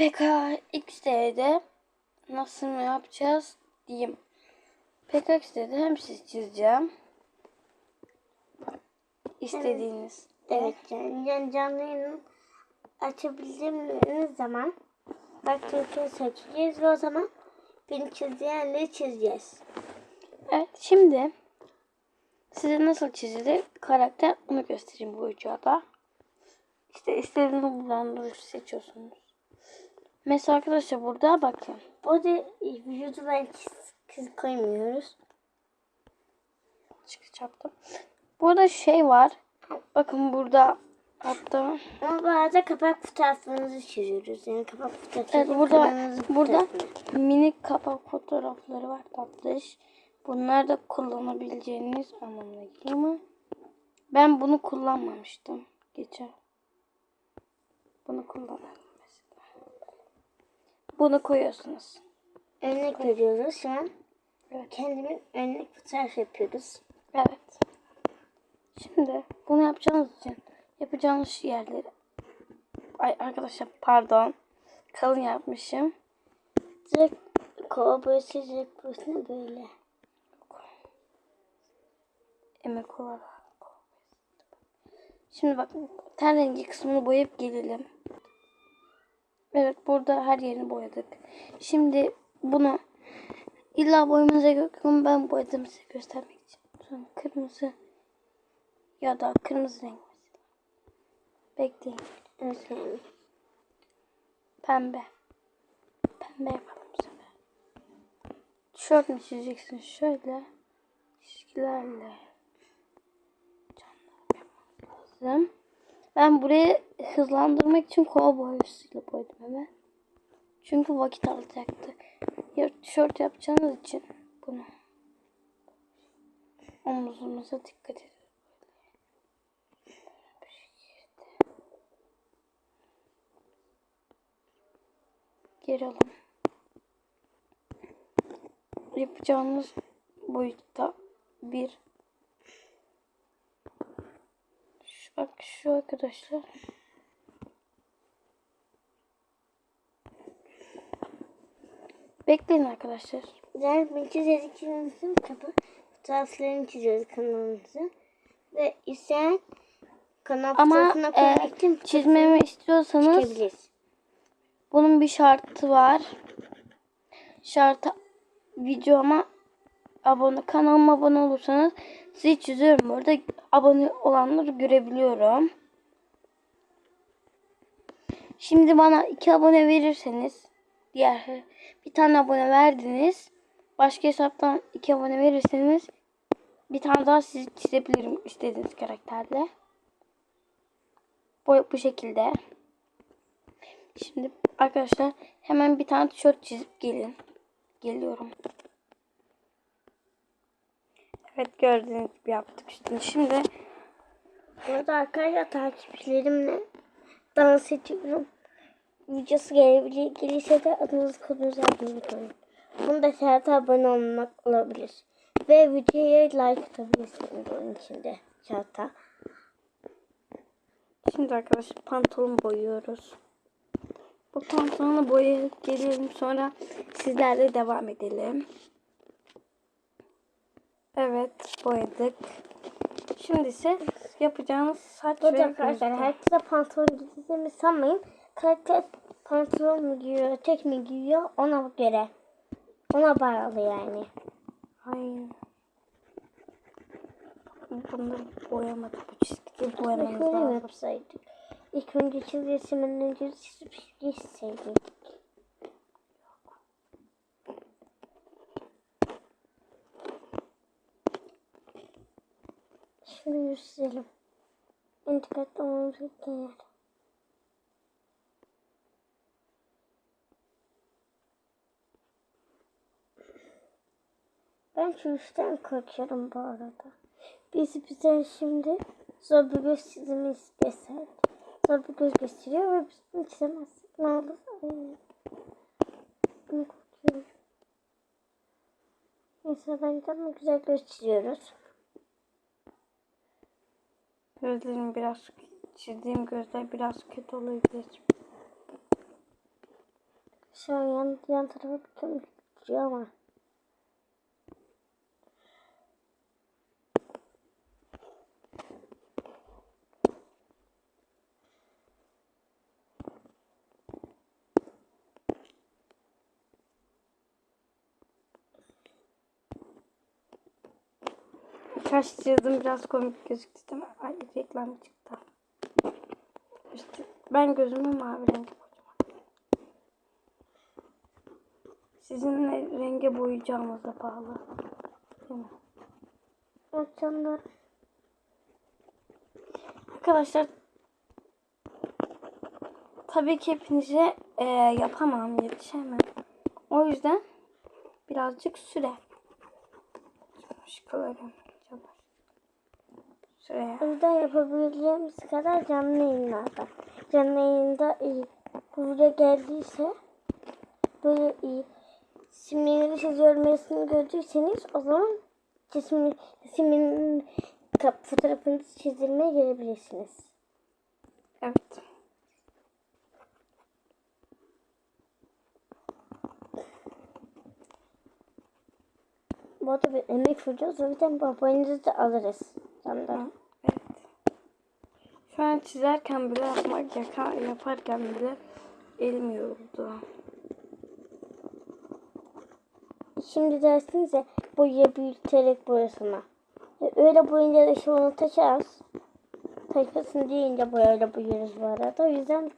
PKXD'de nasıl yapacağız diyeyim. PKXD'de hem siz çizeceğim. İstediğiniz. Evet yani canlı yayın açabildiğimiz zaman ülke seçeceğiz ve o zaman beni çizeyenleri çizeceğiz. Evet şimdi size nasıl çizilir karakter onu göstereyim bu videoda. İşte istediğiniz buradan seçiyorsunuz. Mesela arkadaşlar burada bakın. Burada vücudu ben çiz, çiz koymuyoruz. Çıkış yaptım. Burada şey var. Bakın burada hatta Ama bazen kapak fotoğraflarınızı çiziyoruz. Yani kapak fotoğrafları Evet burada burada minik kapak fotoğrafları var tatlış. Bunlar da kullanabileceğiniz anlamına geliyor mu? Ben bunu kullanmamıştım geçen. Bunu kullanalım. Bunu koyuyorsunuz. Örnek veriyoruz şu an. Evet. Kendimin örnek fotoğraf yapıyoruz. Evet. Şimdi bunu yapacağınız için yapacağınız yerleri Ay arkadaşlar pardon. Kalın yapmışım. Direkt kova boyası direkt boyasına böyle. Emek olarak. Şimdi bak ten rengi kısmını boyayıp gelelim. Evet burada her yerini boyadık. Şimdi bunu illa boyamanıza gerek yok ben boyadım size göstermek için. Sonra kırmızı ya da kırmızı renk. Bekleyin. Pembe. Pembe yapalım bu sefer. Tişörtünü çizeceksin şöyle. Çizgilerle. Yapmam lazım. Ben burayı hızlandırmak için kova boyasıyla boyadım hemen. Çünkü vakit alacaktı. Ya tişört yapacağınız için bunu. Omuzumuza dikkat edin. Geri alın. Yapacağımız boyutta bir şu, bak şu arkadaşlar. Bekleyin arkadaşlar. Yani ben çizediklerimizin kapak fotoğraflarını çiziyoruz kanalımıza. Ve isteyen kanal ama e, için çizmemi istiyorsanız bunun bir şartı var. Şartı videoma abone kanalıma abone olursanız sizi çiziyorum burada abone olanları görebiliyorum. Şimdi bana iki abone verirseniz diğer bir tane abone verdiniz. Başka hesaptan iki abone verirseniz bir tane daha sizi çizebilirim istediğiniz karakterle. Bu, bu şekilde. Şimdi arkadaşlar hemen bir tane tişört çizip gelin. Geliyorum. Evet gördüğünüz gibi yaptık işte. Şimdi Burada arkadaşlar takipçilerimle dans ediyorum. Videosu gelebilir, gelirse de adınızı kodunuzu unutmayın. Bunu da şartı abone olmak olabilir. Ve videoya like atabilirsiniz onun içinde şarta. Şimdi arkadaşlar pantolon boyuyoruz. Bu pantolonu boyayıp gelelim sonra sizlerle devam edelim. Evet boyadık. Şimdi ise yapacağımız saç ve arkadaşlar herkese pantolon giydiğimi sanmayın. Karakter pantolon mu giyiyor, tek mi giyiyor ona göre. Ona bağlı yani. Aynen. Bunları boyamadık. Bu çizgileri boyamamız lazım. yapsaydık? İlk önce çiz resimden önce çizip geçseydik. Şunu yüzleyelim. En dikkatli olmamız gereken yer. Ben şu işten korkuyorum bu arada. Biz bize şimdi zor göz çizimi istesek. Zor göz gösteriyor ve biz bunu çizemezsek ne olur? Ben korkuyorum. Neyse bence güzel göz çiziyoruz. Gözlerim biraz çizdiğim gözler biraz kötü olabilir. Şu an yan, yan tarafa bakıyorum. Duruyor ama. Kaçtırdım biraz komik gözüktü değil mi? Reklam çıktı. İşte ben gözümü mavi rengi boyayacağım. Sizin ne renge boyayacağımıza bağlı. Değil mi? Akşamlar. Arkadaşlar tabii ki hepinize e, yapamam, yetişemem. O yüzden birazcık süre. Şıkılarım. Şuraya. Yüzden yapabileceğimiz kadar canlı yayınlarda. Canlı yayında iyi. Buraya geldiyse böyle iyi. Simini siz görmesini gördüyseniz o zaman cismi, siminin kap fotoğrafını çizdirmeye gelebilirsiniz. Evet. Bu arada bir emek veriyoruz. O yüzden babanızı da alırız. Canlar. An çizerken bile yapmak yaka, yaparken bile elim yoruldu. Şimdi dersiniz ya boya büyüterek boyasına. E, Öyle boyunca da işte onu taşarız. Taşmasın deyince boyayla boyarız bu arada. O yüzden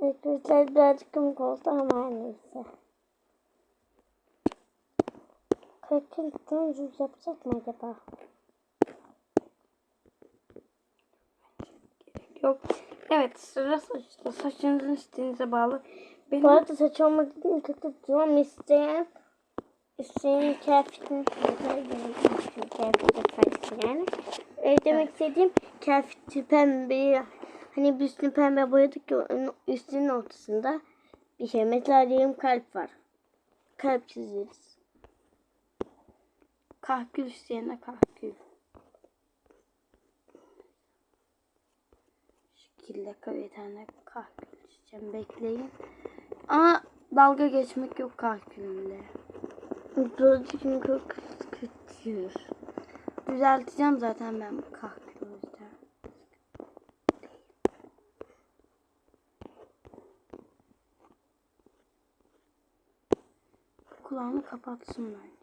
Arkadaşlar birazcık komik oldu ama her neyse. Kırkın düz yapacak mı acaba? Yok. Evet sıra saçta. Saçınızın isteğinize bağlı. Benim Bu arada saç olmadığı için kötü durum isteyen isteyen kıyafetini kıyafeti saçsın yani. E, demek istediğim kıyafeti pembe hani bir üstünü pembe boyadık ya üstünün ortasında bir şey. Mesela diyelim kalp var. Kalp çizeriz. kahkül isteyene kahkül. Şekilde bir tane kahkül çizeceğim. Bekleyin. Ama dalga geçmek yok kahkülümle. Birazcık çok kötü. Düzelteceğim zaten ben bu kahkülü. Kulağını kapatsın bence.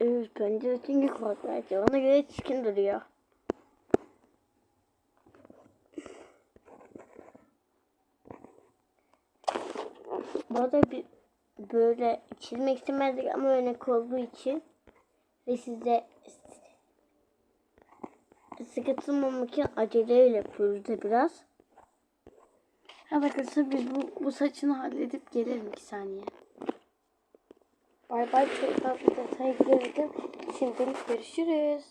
Evet bence de çünkü korkmaz. Ona göre çirkin duruyor. Bu arada bir böyle çizmek istemezdik ama örnek olduğu için ve size sıkıntılmamak için aceleyle yapıyoruz da biraz. Evet arkadaşlar biz bu, bu saçını halledip gelelim iki saniye. Bay bay çok tatlı detay gördüm. Şimdilik görüşürüz.